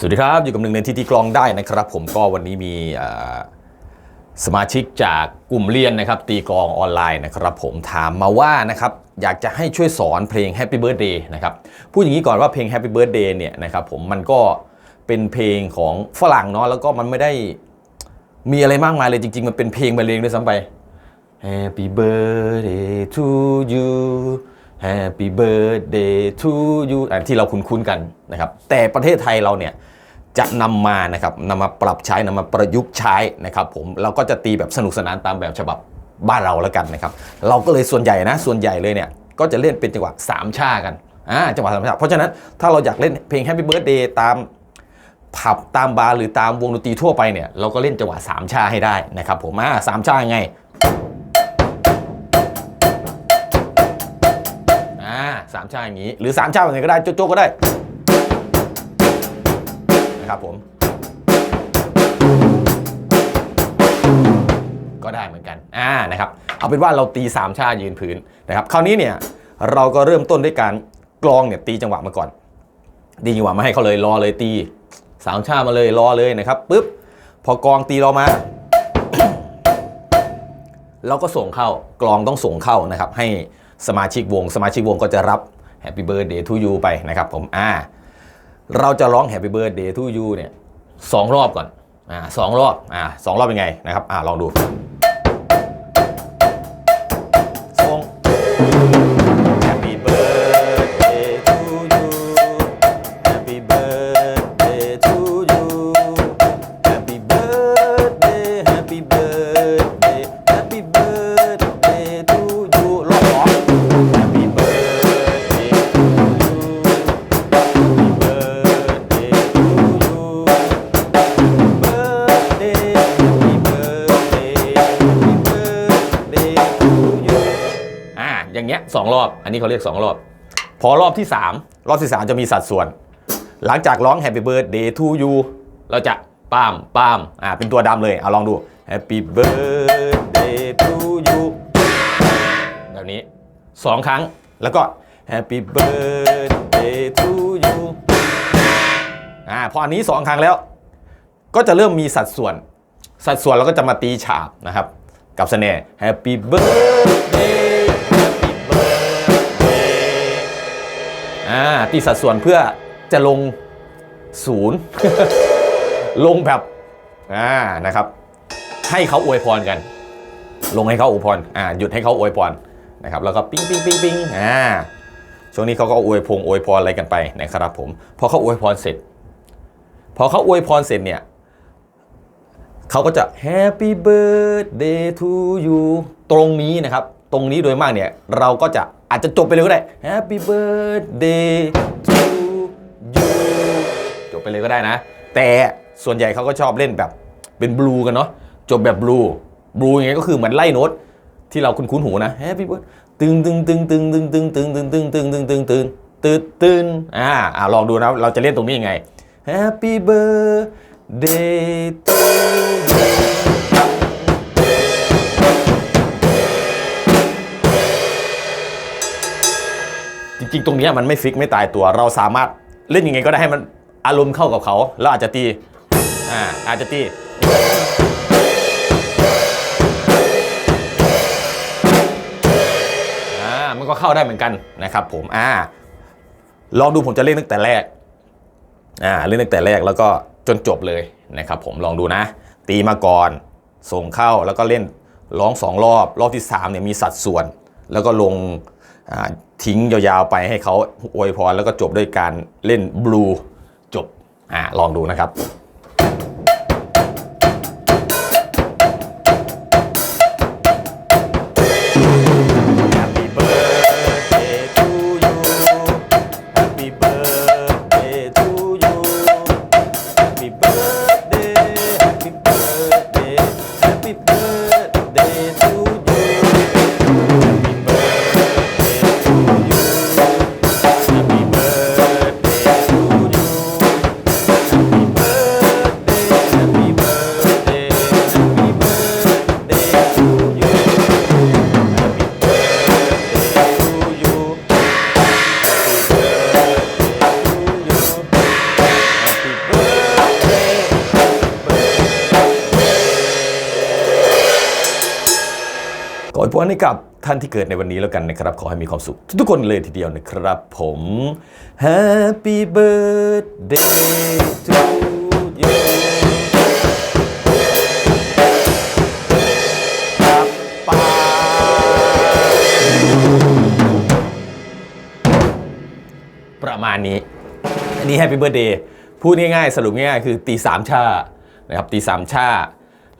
สวัสดีครับ อยู่กับหนึ่งในที่ที่กลองได้นะครับ ผมก็วันนี้มีสมาชิกจากกลุ่มเรียนนะครับตีกลองออนไลน์นะครับ ผมถามมาว่านะครับอยากจะให้ช่วยสอนเพลง Happy Birthday นะครับพูดอย่างนี้ก่อนว่าเพลง Happy Birthday เนี่ยนะครับผมมันก็เป็นเพลงของฝรั่งเนาะแล้วก็มันไม่ได้มีอะไรมากมายเลยจริง ๆ มันเป็นเพลงบรรเลงด้วยซ้ำไป Happy birthday to you Happy birthday to you อันที่เราคุ้นๆกันนะครับ แต่ประเทศไทยเราเนี่ยจะนำมานะครับนำมาปรับใช้นำมาประยุกต์ใช้นะครับผมเราก็จะตีแบบสนุกสนานตามแบบฉบับบ้านเราแล้วกันนะครับ เราก็เลยส่วนใหญ่นะส่วนใหญ่เลยเนี่ยก็จะเล่นเป็นจังหวะสามชากันอ่าจังหวะสามชาเพราะฉะนั้นถ้าเราอยากเล่นเพลง Happy birthday ตามผับตามบาร์หรือตามวงดนตรีทั่วไปเนี่ยเราก็เล่นจังหวะสามชาให้ได้นะครับผมอ่าสามชาไงาสามชาอย่างนี้ หรือสามชาแบบไหนก็ได้ โจ๊กๆก็ได้นะครับผม ก็ได้เหมือนกันอ่านะครับเอาเป็นว่าเราตีสามชายืนพื้นนะครับคราวนี้เนี่ยเราก็เริ่มต้นด้วยการกลองเนี่ยตีจังหวะมาก่อนตีจังหวะมาให้เขาเลยรอเลยตีสามชามาเลยรอเลยนะครับปุ๊บพอกลองตีเรามาเราก็ส่งเข้ากลองต้องส่งเข้านะครับ ให้สมาชิกวง สมาชิกวงก็จะรับ Happy Birthday to you ไปนะครับผมอ่าเราจะร้อง Happy Birthday to you เนี่ยสองรอบก่อนอ่าสองรอบอ่าสองรอบเป็นไงนะครับอ่าลองดู สองรอบ อันนี้เขาเรียกสองรอบ พอรอบที่3รอบที่3จะมีสัดส่วน หลังจากร้อง Happy Birthday to you เราจะป้ามป้ามอ่าเป็นตัวดำเลยเอาลองดู Happy Birthday to you แบบนี้สองครั้งแล้วก็ Happy Birthday to you อ่าพออันนี้สองครั้งแล้ว ก็จะเริ่มมีสัดส่วน สัดส่วนเราก็จะมาตีฉาบนะครับ กับสเน่ห์ Happy Birthday อ่าตีสัดส่วนเพื่อจะลงศูนย์ลงแบบอ่านะครับ ให้เขาอวยพรกัน ลงให้เขาอวยพรอ่าหยุดให้เขาอวยพรนะครับแล้วก็ปิ้งปิ้งปิ้งปิ้งอ่าช่วงนี้เขาก็อวยพงอวยพรอะไรกันไปนะครับผมพอเขาอวยพรเสร็จ พอเขาอวยพรเสร็จเนี่ยเขาก็จะ Happy Birthday to you ตรงนี้นะครับ ตรงนี้โดยมากเนี่ย เราก็จะอาจจะจบไปเลยก็ได้ Happy Birthday to you จบไปเลยก็ได้นะ แต่ส่วนใหญ่เขาก็ชอบเล่นแบบเป็นบลูกันเนาะจบแบบบลูบลูอย่างเงี้ยก็คือเหมือนไล่โน้ตที่เราคุ้นๆหูนะ Happy Birthday ตึงตึงตึงตึงตึงตึงตึงตึงตึงตึงตึงตึงตึงตึงตึงอ่าอ่าลองดูนะเราจะเล่นตรงนี้ยังไง Happy birthday to you ริง ๆ ตรงนี้มันไม่ฟิกไม่ตายตัว เราสามารถเล่นยังไงก็ได้ให้มันอารมณ์เข้ากับเขาแล้วอาจจะตีอ่าอาจจะตีอ่ามันก็เข้าได้เหมือนกันนะครับผมอ่าลองดูผมจะเล่นตั้งแต่แรกอ่าเล่นตั้งแต่แรกแล้วก็จนจบเลยนะครับผมลองดูนะ ตีมาก่อนส่งเข้าแล้วก็เล่นร้องสองรอบ รอบที่3เนี่ยมีสัดส่วน แล้วก็ลง ทิ้งยาวๆไปให้เขาอวยพรแล้วก็จบด้วยการเล่นบลูจบอ่าลองดูนะครับ Happy birthday to you อให้พรให้กับท่านที่เกิดในวันนี้แล้วกันนะครับ ขอให้มีความสุขทุกคนเลยทีเดียวนะครับผม Happy birthday to you ครับป้าประมาณนี้ อันนี้ Happy Birthday พูดง่ายๆ สรุปง่ายๆ คือตีสามชานะครับตีสามชา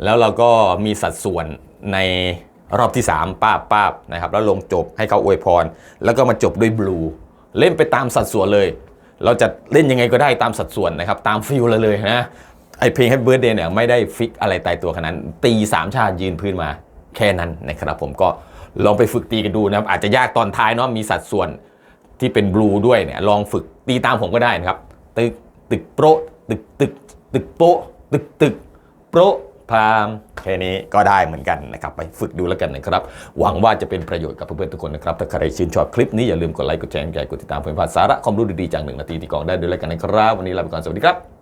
แล้วเราก็มีสัดส่วนใน รอบที่ 3ป้าบป้าบนะครับแล้วลงจบให้เขาอวยพร แล้วก็มาจบด้วยบลูเล่นไปตามสัดส่วนเลย เราจะเล่นยังไงก็ได้ตามสัดส่วนนะครับตามฟิลเราเลยนะไอเพลง Happy Birthday เนี่ยไม่ได้ฟิกอะไรตายตัวขนาดนั้นตีสามชายืนพื้นมาแค่นั้นนะครับผมก็ลองไปฝึกตีกันดูนะครับอาจจะยากตอนท้ายเนาะมีสัดส่วนที่เป็นบลูด้วยเนี่ยลองฝึกตีตามผมก็ได้นะครับ ตึกตึกโปะตึกตึกตึกโปตึกตึกโปะพามแค่นี้ก็ได้เหมือนกันนะครับ ไปฝึกดูแล้วกันนะครับ หวังว่าจะเป็นประโยชน์กับเพื่อนๆทุกคนนะครับ ถ้าใครชื่นชอบคลิปนี้อย่าลืมกดไลค์ กดแชร์กดติดตามเพื่อนๆสาระความรู้ดีๆจากหนึ่งนาทีที่กองได้ด้วยแล้วกันนะครับ วันนี้ลาไปก่อน สวัสดีครับ